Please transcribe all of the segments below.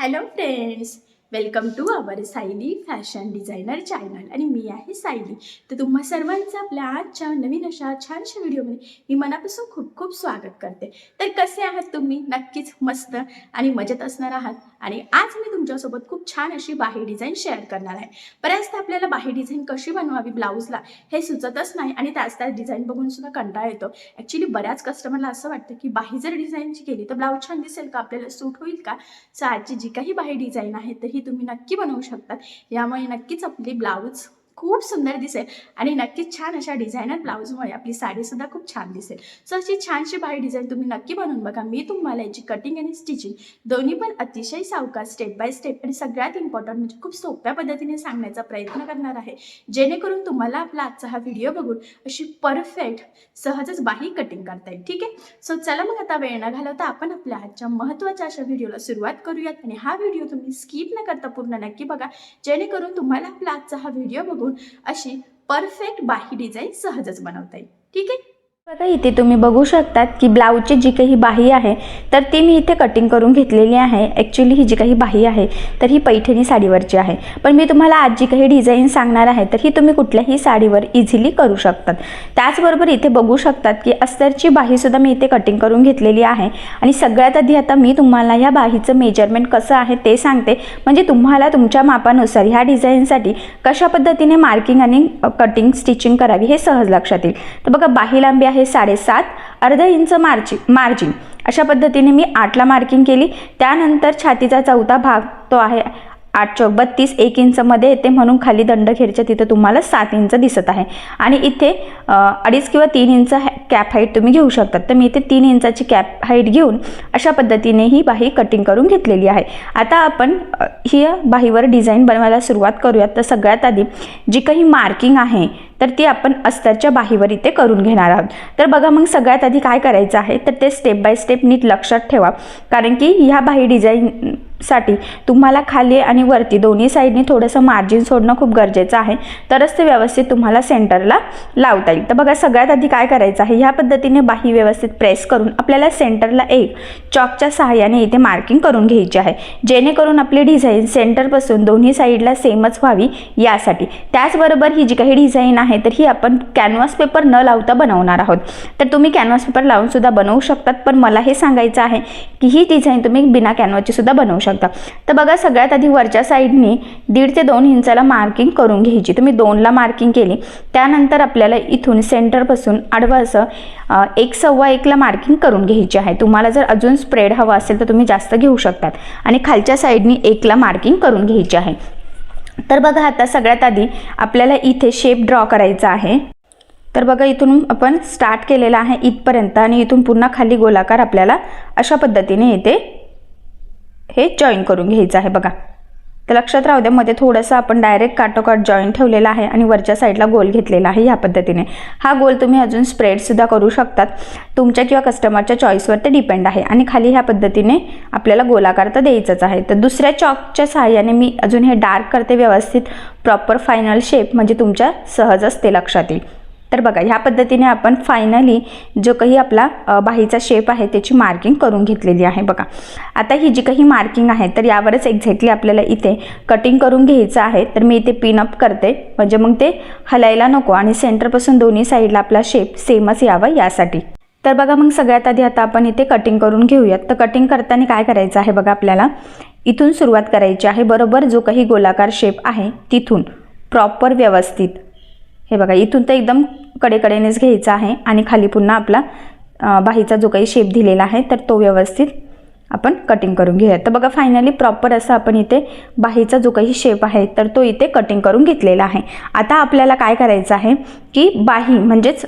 Hello friends, welcome to our Sayali fashion designer channel आणि मी आहे सायली. तर तुम्हा सर्वांचं आपल्या आजच्या नवीन अशा छानशा व्हिडिओमध्ये मी मनापासून खूप खूप स्वागत करते. तर कसे आहात तुम्ही? नक्कीच मस्त आणि मजेत असणार आहात. आणि आज मी तुमच्यासोबत खूप छान अशी बाही डिझाईन शेअर करणार आहे. बऱ्याचदा आपल्याला बाही डिझाईन कशी बनवावी ब्लाऊजला हे सुचतच नाही आणि त्याच त्याच डिझाईन बघून सुद्धा कंटाळा येतो. ॲक्च्युली बऱ्याच कस्टमरला असं वाटतं की बाही जर डिझाईनची केली तर ब्लाऊज छान दिसेल का? आपल्याला सूट होईल का? सो आजची जी काही बाही डिझाईन आहे तर ही तुम्ही नक्की बनवू शकतात. यामुळे नक्कीच आपली ब्लाऊज खूप सुंदर दिसेल. आणि नक्कीच छान अशा डिझायनर ब्लाऊजमुळे आपली साडीसुद्धा खूप छान दिसेल. सो अशी छानशी बाही डिझाईन तुम्ही नक्की बनवून बघा. मी तुम्हाला याची कटिंग आणि स्टिचिंग दोन्ही पण अतिशय सावकार स्टेप बाय स्टेप आणि सगळ्यात इम्पॉर्टंट म्हणजे खूप सोप्या पद्धतीने सांगण्याचा प्रयत्न करणार आहे. जेणेकरून तुम्हाला आपला आजचा हा व्हिडिओ बघून अशी परफेक्ट सहजच बाही कटिंग करता येईल. ठीक आहे? सो चला मग आता वेळ न घालवता आपण आपल्या आजच्या महत्त्वाच्या अशा व्हिडिओला सुरुवात करूयात. आणि हा व्हिडिओ तुम्ही स्किप न करता पूर्ण नक्की बघा. जेणेकरून तुम्हाला आपला आजचा हा व्हिडिओ बघून अशी परफेक्ट बाही डिझाईन सहजच बनवता येईल. ठीक आहे? बघा इथे तुम्ही बघू शकतात की ब्लाऊजची जी काही बाही आहे तर ती मी इथे कटिंग करून घेतलेली आहे. ॲक्च्युली ही जी काही बाही आहे तर ही पैठणी साडीवरची आहे. पण मी तुम्हाला आज जी काही डिझाईन सांगणार आहे तर ही तुम्ही कुठल्याही साडीवर इझिली करू शकतात. त्याचबरोबर इथे बघू शकतात की अस्तरची बाहीसुद्धा मी इथे कटिंग करून घेतलेली आहे. आणि सगळ्यात आधी आता मी तुम्हाला ह्या बाहीचं मेजरमेंट कसं आहे ते सांगते. म्हणजे तुम्हाला तुमच्या मापानुसार ह्या डिझाईनसाठी कशा पद्धतीने मार्किंग आणि कटिंग स्टिचिंग करावी हे सहज लक्षात येईल. तर बघा बाही लांबी आहे साडेसात अर्धा इंच मार्जिन मार्जिन. अशा पद्धतीने मी आठला मार्किंग केली. त्यानंतर छातीचा चौथा भाग तो आहे आठ चौक बत्तीस एक इंचमध्ये येते म्हणून खाली दंड खेरच्या तिथं तुम्हाला सात इंच दिसत आहे. आणि इथे अडीच किंवा तीन इंच कॅप हाईट तुम्ही घेऊ शकतात. तर मी इथे तीन इंचाची कॅप हाईट घेऊन अशा पद्धतीने ही बाही कटिंग करून घेतलेली आहे. आता आपण ही बाहीवर डिझाईन बनवायला सुरुवात करूयात. तर सगळ्यात आधी जी काही मार्किंग आहे तर ती आपण अस्तरच्या बाहीवर इथे करून घेणार आहोत. तर बघा मग सगळ्यात आधी काय करायचं आहे? तर ते स्टेप बाय स्टेप नीट लक्षात ठेवा. कारण की ह्या बाही डिझाईन साठी तुम्हाला खाली आणि वरती दोन्ही साईडनी थोडंसं मार्जिन सोडणं खूप गरजेचं आहे. तरच ते व्यवस्थित तुम्हाला सेंटरला लावता येईल. तर बघा सगळ्यात आधी काय करायचं आहे? ह्या पद्धतीने बाही व्यवस्थित प्रेस करून आपल्याला सेंटरला एक चॉकच्या सहाय्याने इथे मार्किंग करून घ्यायची आहे. जेणेकरून आपली डिझाईन सेंटरपासून दोन्ही साईडला सेमच व्हावी यासाठी. त्याचबरोबर ही जी काही डिझाईन आहे तर ही आपण कॅनव्हास पेपर न लावता बनवणार आहोत. तर तुम्ही कॅनव्हास पेपर लावून सुद्धा बनवू शकतात. पण मला हे सांगायचं आहे की ही डिझाईन तुम्ही बिना कॅनव्हाची सुद्धा बनवू शकता. तर बघा सगळ्यात आधी वरच्या साईडनी दीड ते दोन इंचाला मार्किंग करून घ्यायची. तुम्ही दोनला मार्किंग केली. त्यानंतर आपल्याला इथून सेंटरपासून आडवं असं एक सव्वा एकला मार्किंग करून घ्यायची आहे. तुम्हाला जर अजून स्प्रेड हवा असेल तर तुम्ही जास्त घेऊ शकतात. आणि खालच्या साईडनी एकला मार्किंग करून घ्यायची आहे. तर बघा आता सगळ्यात आधी आपल्याला इथे शेप ड्रॉ करायचा आहे. तर बघा इथून आपण स्टार्ट केलेला आहे इथपर्यंत आणि इथून पुन्हा खाली गोलाकार आपल्याला अशा पद्धतीने इथे हे जॉईन करून घ्यायचं आहे बघा. तर लक्षात राहू द्या मध्ये थोडंसं आपण डायरेक्ट काटोकाट जॉईन ठेवलेला आहे आणि वरच्या साईडला गोल घेतलेला आहे ह्या पद्धतीने. हा गोल तुम्ही अजून स्प्रेडसुद्धा करू शकतात. तुमच्या किंवा कस्टमरच्या चॉईसवर ते डिपेंड आहे आणि खाली ह्या पद्धतीने आपल्याला गोलाकार तर द्यायचंच आहे. तर दुसऱ्या चॉकच्या सहाय्याने मी अजून हे डार्क करते व्यवस्थित प्रॉपर फायनल शेप म्हणजे तुमच्या सहजच ते लक्षात येईल. तर बघा ह्या पद्धतीने आपण फायनली जो काही आपला बाहीचा शेप आहे त्याची मार्किंग करून घेतलेली आहे बघा. आता ही जी काही मार्किंग आहे तर यावरच एक्झॅक्टली आपल्याला इथे कटिंग करून घ्यायचं आहे. तर मी इथे पिनअप करते. म्हणजे मग ते हलायला नको आणि सेंटरपासून दोन्ही साईडला आपला शेप सेमच यावा यासाठी. तर बघा मग सगळ्यात आधी आता आपण इथे कटिंग करून घेऊयात. तर कटिंग करताना काय करायचं आहे बघा आपल्याला? इथून सुरुवात करायची आहे. बरोबर जो काही गोलाकार शेप आहे तिथून. प्रॉपर व्यवस्थित. हे बघा इथून तर एकदम कडेकडेनेच घ्यायचा आहे आणि खाली पुन्हा आपला बाहीचा जो काही शेप दिलेला आहे तर तो व्यवस्थित आपण कटिंग करून घेऊया तर बघा फायनली प्रॉपर असं आपण इथे बाहीचा जो काही शेप आहे तर तो इथे कटिंग करून घेतलेला आहे. आता आपल्याला काय करायचं आहे की बाही म्हणजेच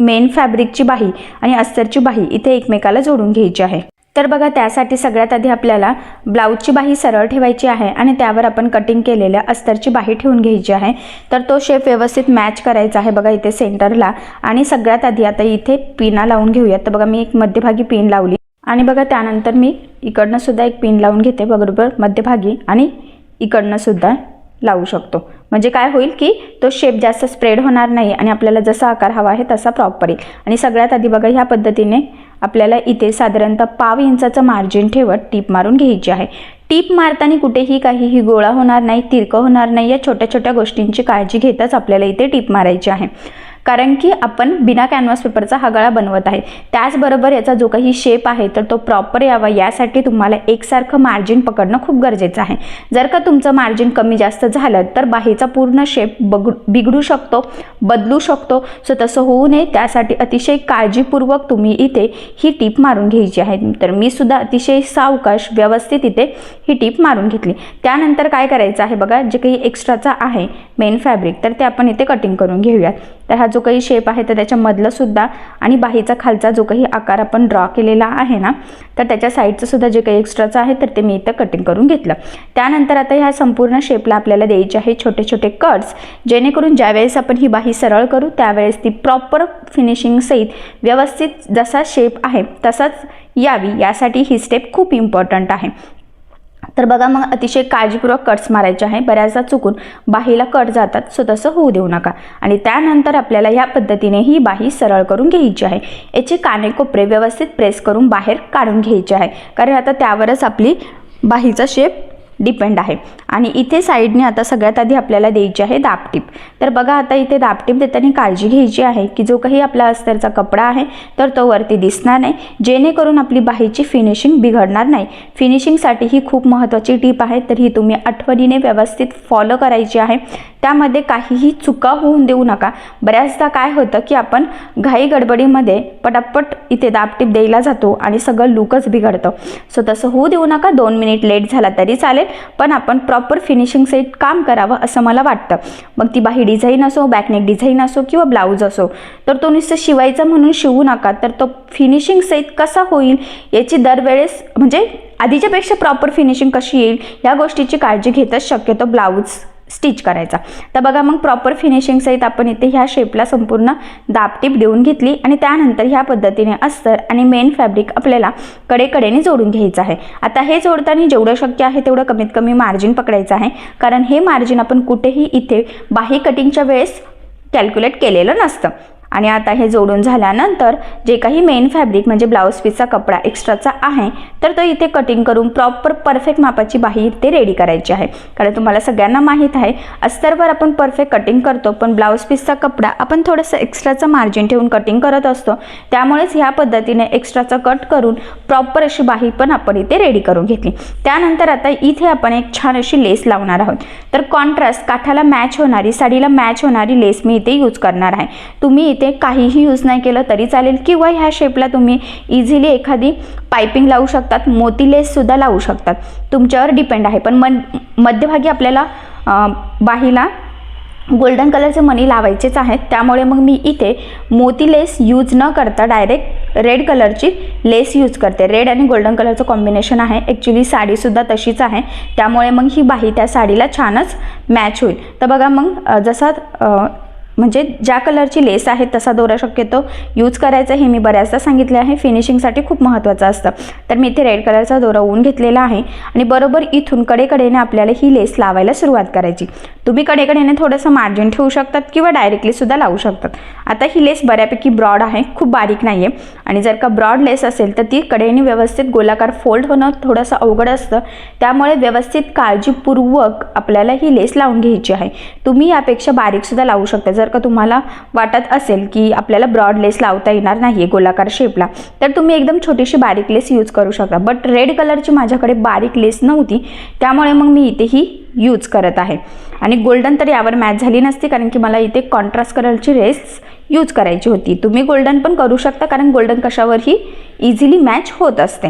मेन फॅब्रिकची बाही आणि अस्तरची बाही इथे एकमेकाला जोडून घ्यायची आहे. तर बघा त्यासाठी सगळ्यात आधी आपल्याला ब्लाऊजची बाही सरळ ठेवायची आहे आणि त्यावर आपण कटिंग केलेल्या अस्तरची बाही ठेवून घ्यायची आहे. तर तो शेप व्यवस्थित मॅच करायचा आहे बघा इथे सेंटरला आणि सगळ्यात आधी आता इथे पिना लावून घेऊयात. तर बघा मी एक मध्यभागी पिन लावली. आणि बघा त्यानंतर मी इकडनं सुद्धा एक पिन लावून घेते बरोबर मध्यभागी. आणि इकडनं सुद्धा लावू शकतो. म्हणजे काय होईल की तो शेप जास्त स्प्रेड होणार नाही आणि आपल्याला जसा आकार हवा आहे तसा प्रॉपर येईल. आणि सगळ्यात आधी बघा ह्या पद्धतीने आपल्याला इथे साधारणतः पाव इंचाचं मार्जिन ठेवत टीप मारून घ्यायची आहे. टीप मारताना कुठेही काहीही गोळा होणार नाही तिरकं होणार नाही या छोट्या छोट्या गोष्टींची काळजी घेताच आपल्याला इथे टीप मारायची आहे. कारण की आपण बिना कॅनव्हास पेपरचा हा गळा बनवत आहे. त्याचबरोबर याचा जो काही शेप आहे तर तो प्रॉपर यावा. यासाठी तुम्हाला एकसारखं मार्जिन पकडणं खूप गरजेचं आहे. जर का तुमचं मार्जिन कमी जास्त झालं तर बाहीचा पूर्ण शेप बगडू बिघडू शकतो बदलू शकतो. सो तसं होऊ नये. त्यासाठी अतिशय काळजीपूर्वक तुम्ही इथे ही टीप मारून घ्यायची आहे. तर मी सुद्धा अतिशय सावकाश व्यवस्थित इथे ही टीप मारून घेतली. त्यानंतर काय करायचं आहे बघा? जे काही एक्स्ट्राचा आहे मेन फॅब्रिक तर ते आपण इथे कटिंग करून घेऊयात. तर हा जो काही शेप आहे तर त्याच्यामधलं सुद्धा आणि बाहीचा खालचा जो काही आकार आपण ड्रॉ केलेला आहे ना तर त्याच्या साईडचं सुद्धा जे काही एक्स्ट्राचं आहे तर ते मी इथं कटिंग करून घेतलं. त्यानंतर आता ह्या संपूर्ण शेपला आपल्याला द्यायचे आहे छोटे छोटे कट्स जेणेकरून ज्यावेळेस आपण ही बाही सरळ करू त्यावेळेस ती प्रॉपर फिनिशिंग सहित व्यवस्थित जसा शेप आहे तसाच यावी. यासाठी ही स्टेप खूप इम्पॉर्टंट आहे. तर बघा मग अतिशय काळजीपूर्वक कट्स मारायचे आहे. बऱ्याचदा चुकून बाहीला कट जातात. सो तसं होऊ देऊ नका. आणि त्यानंतर आपल्याला ह्या पद्धतीने ही बाही सरळ करून घ्यायची आहे. याचे काने कोपरे व्यवस्थित प्रेस करून बाहेर काढून घ्यायचे आहे. कारण आता त्यावरच आपली बाहीचा शेप डिपेंड आहे. आणि इथे साईडने आता सगळ्यात आधी आपल्याला द्यायची आहे दापटीप तर बघा आता इथे दापटीप देताना काळजी घ्यायची आहे की जो काही आपला अस्तरचा कपडा आहे तर तो वरती दिसणार नाही. जेणेकरून आपली बाहीची फिनिशिंग बिघडणार नाही. फिनिशिंगसाठी ही खूप महत्त्वाची टीप आहे तर ही तुम्ही आठवणीने व्यवस्थित फॉलो करायची आहे. त्यामध्ये काहीही चुका होऊन देऊ नका. बऱ्याचदा काय होतं की आपण घाई गडबडीमध्ये पटापट इथे दापटीप द्यायला जातो आणि सगळं लुकच बिघडतं. सो तसं होऊ देऊ नका. दोन मिनिट लेट झाला तरी चालेल. पण आपण प्रॉपर फिनिशिंग सेट काम करावं असं मला वाटतं. मग ती बाही डिझाईन असो बॅकनेक डिझाईन असो किंवा ब्लाऊज असो तर तो नुसतं शिवायचा म्हणून शिवू नका तर तो फिनिशिंग सेट कसा होईल याची दरवेळेस म्हणजे आधीच्यापेक्षा प्रॉपर फिनिशिंग कशी येईल या गोष्टीची काळजी घेतच शक्यतो ब्लाऊज स्टिच करायचा. तर बघा मग प्रॉपर फिनिशिंगसहित आपण इथे ह्या शेपला संपूर्ण दाबटीप देऊन घेतली आणि त्यानंतर ह्या पद्धतीने अस्तर आणि मेन फॅब्रिक आपल्याला कडेकडेने जोडून घ्यायचं आहे. आता हे जोडताना जेवढं शक्य आहे तेवढं कमीत कमी मार्जिन पकडायचं आहे. कारण हे मार्जिन आपण कुठेही इथे बाही कटिंगच्या वेळेस कॅल्क्युलेट केलेलं नसतं. आणि आता हे जोडून झाल्यानंतर जे काही मेन फॅब्रिक म्हणजे ब्लाऊज पीसचा कपडा एक्स्ट्राचा आहे तर तो इथे कटिंग करून प्रॉपर परफेक्ट मापाची बाही इथे रेडी करायची आहे. कारण तुम्हाला सगळ्यांना माहीत आहे अस्तरवर आपण परफेक्ट कटिंग करतो पण ब्लाऊज पीसचा कपडा आपण थोडंसं एक्स्ट्राचं मार्जिन ठेवून कटिंग करत असतो. त्यामुळेच ह्या पद्धतीने एक्स्ट्राचं कट करून प्रॉपर अशी बाही पण आपण इथे रेडी करून घेतली. त्यानंतर आता इथे आपण एक छान अशी लेस लावणार आहोत. तर कॉन्ट्रास्ट काठाला मॅच होणारी साडीला मॅच होणारी लेस मी इथे यूज करणार आहे. तुम्ही इथे काहीही यूज नाही केलं तरी चालेल. किंवा ह्या शेपला तुम्ही इझिली एखादी पायपिंग लावू शकतात मोती लेससुद्धा लावू शकतात. तुमच्यावर डिपेंड आहे. पण मन मध्यभागी आपल्याला बाहीला गोल्डन कलरचे मणी लावायचेच आहेत. त्यामुळे मग मी इथे मोती लेस यूज न करता डायरेक्ट रेड कलरची लेस यूज करते. रेड आणि गोल्डन कलरचं कॉम्बिनेशन आहे. ॲक्च्युली साडीसुद्धा तशीच आहे. त्यामुळे मग ही बाही त्या साडीला छानच मॅच होईल. तर बघा मग जसा म्हणजे ज्या कलरची लेस आहे तसा दोरा शक्यतो यूज करायचा हे मी बऱ्याचदा सांगितले आहे. फिनिशिंगसाठी खूप महत्त्वाचं असतं. तर मी इथे रेड कलरचा दोरा ऊन घेतलेला आहे आणि बरोबर इथून कडेकडेने आपल्याला ही लेस लावायला सुरुवात करायची. तुम्ही कडेकडेने थोडंसं मार्जिन ठेवू शकतात किंवा डायरेक्टली सुद्धा लावू शकतात. आता ही लेस बऱ्यापैकी ब्रॉड आहे खूप बारीक नाही आहे आणि जर का ब्रॉड लेस असेल तर ती कडेने व्यवस्थित गोलाकार फोल्ड होणं थोडंसं अवघड असतं. त्यामुळे व्यवस्थित काळजीपूर्वक आपल्याला ही लेस लावून घ्यायची आहे. तुम्ही यापेक्षा बारीकसुद्धा लावू शकता. जर का तुम्हाला वाटत असेल की आपल्याला ब्रॉड लेस लावता येणार नाही आहे गोलाकार शेपला तर तुम्ही एकदम छोटीशी बारीक लेस यूज करू शकता. बट रेड कलरची माझ्याकडे बारीक लेस नव्हती त्यामुळे मग मी इथे ही यूज करत आहे. आणि गोल्डन तर यावर मॅच झाली नसती कारण की मला इथे कॉन्ट्रास्ट कलरची रेस यूज करायची होती. तुम्ही गोल्डन पण करू शकता कारण गोल्डन कशावरही इझिली मॅच होत असते.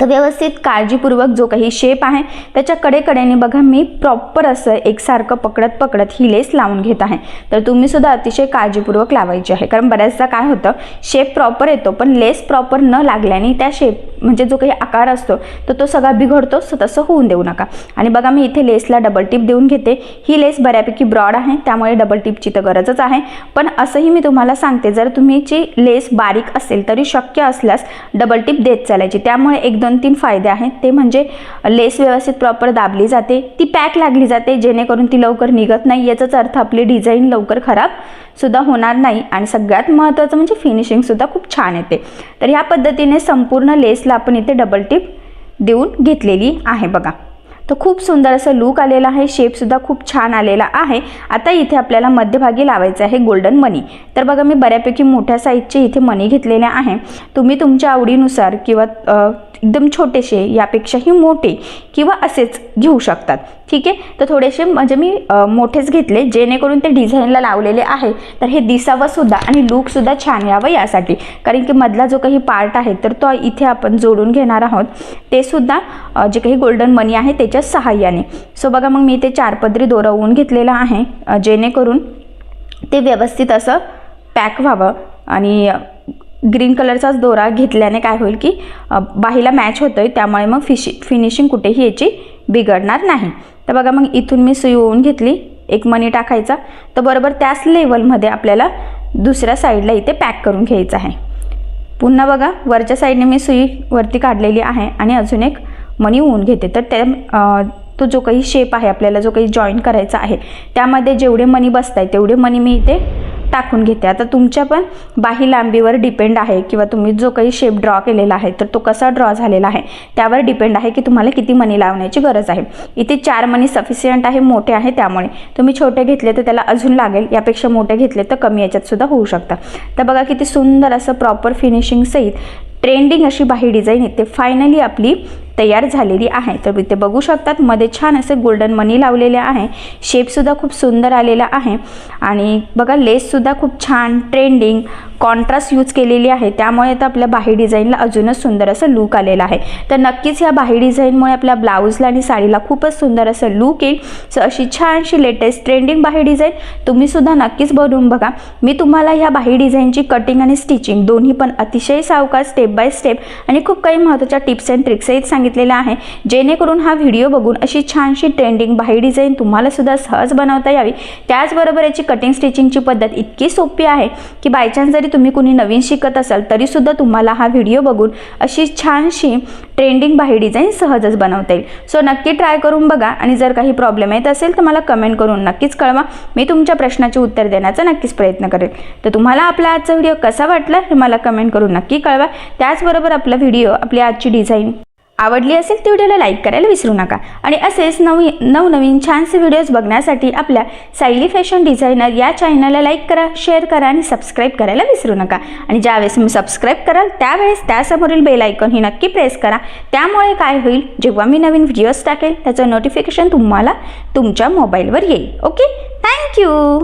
तर व्यवस्थित काळजीपूर्वक जो काही शेप आहे त्याच्या कडेकडेने बघा मी प्रॉपर असं एकसारखं पकडत पकडत ही लेस लावून घेत आहे. तर तुम्ही सुद्धा अतिशय काळजीपूर्वक लावायची आहे. कारण बऱ्याचदा काय होतं शेप प्रॉपर येतो पण लेस प्रॉपर न लागल्याने त्या शेप म्हणजे जो काही आकार असतो तर तो सगळा बिघडतो तसं होऊन देऊ नका. आणि बघा मी इथे लेसला डबल टिप देऊन घेते. ही लेस बऱ्यापैकी ब्रॉड आहे त्यामुळे डबल टिपची तर गरजच आहे. पण असंही मी तुम्हाला सांगते जर तुम्हीची लेस बारीक असेल तरी शक्य असल्यास डबल टिप देत चालायची. त्यामुळे एक दोन तीन फायदे आहेत. ते म्हणजे लेस व्यवस्थित प्रॉपर दाबली जाते. ती पॅक लागली जाते जेणेकरून ती लवकर निघत नाही. याचाच अर्थ आपली डिझाईन लवकर खराब सुद्धा होणार नाही आणि सगळ्यात महत्त्वाचं म्हणजे फिनिशिंगसुद्धा खूप छान येते. तर ह्या पद्धतीने संपूर्ण लेसला आपण इथे डबल टिप देऊन घेतलेली आहे बघा. तर खूप सुंदर असं लूक आलेला आहे. शेपसुद्धा खूप छान आलेला आहे. आता इथे आपल्याला मध्यभागी लावायचं आहे गोल्डन मनी तर बघा मी बऱ्यापैकी मोठ्या साईजचे इथे मनी घेतलेले आहे. तुम्ही तुमच्या आवडीनुसार किंवा एकदम छोटेसे यापेक्षाही मोठे किंवा असेच घेऊ शकतात. ठीक आहे? तर थोडेसे म्हणजे मी मोठेच घेतले जेणेकरून ते डिझाईनला लावलेले आहे. तर हे दिसावंसुद्धा आणि लूकसुद्धा छान यावं यासाठी. कारण की मधला जो काही पार्ट आहे तर तो इथे आपण जोडून घेणार आहोत. ते सुद्धा जे काही गोल्डन मनी आहे त्याच्या सहाय्याने. सो बघा मग मी ते चारपदरी दोरवून घेतलेलं आहे जेणेकरून ते व्यवस्थित असं पॅक व्हावं. आणि ग्रीन कलरचाच दोरा घेतल्याने काय होईल की बाहीला मॅच होतो आहे त्यामुळे मग फिशि फिनिशिंग कुठेही याची बिघडणार नाही. तर बघा मग इथून मी सुई ओवून घेतली एक मनी टाकायचा. तर बरोबर त्याच लेवलमध्ये आपल्याला दुसऱ्या साईडला इथे पॅक करून घ्यायचं आहे. पुन्हा बघा वरच्या साईडने मी सुई वरती काढलेली आहे आणि अजून एक मनी होऊन घेते. तर त्या तो जो काही शेप आहे आपल्याला जो काही जॉईन करायचा आहे त्यामध्ये जेवढे मनी बसत आहे तेवढे मनी मी इथे टाकून घेते. आता तुमच्या पण बाही लांबीवर डिपेंड आहे किंवा तुम्ही जो काही शेप ड्रॉ केलेला आहे तर तो कसा ड्रॉ झालेला आहे त्यावर डिपेंड आहे की तुम्हाला किती मनी लावण्याची गरज आहे. इथे चार मनी सफिशियंट आहे मोठे आहे त्यामुळे. तुम्ही छोटे घेतले तर त्याला अजून लागेल यापेक्षा मोठे घेतले तर कमी याच्यात सुद्धा होऊ शकतं. तर बघा किती सुंदर असं प्रॉपर फिनिशिंग सहित ट्रेंडिंग अशी बाही डिझाईन येते. फायनली आपली तयार झालेली आहे. तर इथे बघू शकतात मध्ये छान असे गोल्डन मनी लावलेले आहे. शेपसुद्धा खूप सुंदर आलेला आहे. आणि बघा लेससुद्धा खूप छान ट्रेंडिंग कॉन्ट्रास्ट यूज केलेली आहे. त्यामुळे तर आपल्या बाही डिझाईनला अजूनच सुंदर असं लूक आलेला आहे. तर नक्कीच ह्या बाही डिझाईनमुळे आपल्या ब्लाऊजला आणि साडीला खूपच सुंदर असं लूक येईल. सो अशी छानशी लेटेस्ट ट्रेंडिंग बाही डिझाईन तुम्हीसुद्धा नक्कीच बनवून बघा. मी तुम्हाला ह्या बाही डिझाईनची कटिंग आणि स्टिचिंग दोन्ही पण अतिशय सावकार स्टेप बाय स्टेप आणि खूप काही महत्त्वाच्या टिप्स अँड ट्रिक्सही सांगितलेल्या आहे. जेणेकरून हा व्हिडिओ बघून अशी छानशी ट्रेंडिंग बाही डिझाईन तुम्हाला सुद्धा सहज बनवता यावी. त्याचबरोबर याची कटिंग स्टिचिंगची पद्धत इतकी सोपी आहे की बायचान्स जरी तुम्ही कुणी नवीन शिकत असाल तरीसुद्धा तुम्हाला हा व्हिडिओ बघून अशी छानशी ट्रेंडिंग बाही डिझाईन सहजच बनवता येईल. सो नक्की ट्राय करून बघा आणि जर काही प्रॉब्लेम येत असेल तर मला कमेंट करून नक्कीच कळवा. मी तुमच्या प्रश्नाचे उत्तर देण्याचा नक्कीच प्रयत्न करेल. तर तुम्हाला आपला आजचा व्हिडिओ कसा वाटला हे मला कमेंट करून नक्की कळवा. त्याचबरोबर आपला व्हिडिओ आपली आजची डिझाईन आवडली असेल तर व्हिडिओला लाईक करायला विसरू नका. आणि असेच नवी नवनवीन छानसे व्हिडिओज बघण्यासाठी आपल्या सायली फॅशन डिझायनर या चॅनलला लाईक करा शेअर करा आणि सबस्क्राईब करायला विसरू नका. आणि ज्यावेळेस तुम्ही सबस्क्राईब कराल त्यावेळेस त्यासमोरील बेल आयकॉन ही नक्की प्रेस करा. त्यामुळे काय होईल? जेव्हा मी नवीन व्हिडिओज टाकेल त्याचं नोटिफिकेशन तुम्हाला तुमच्या मोबाईलवर येईल. Okay thank you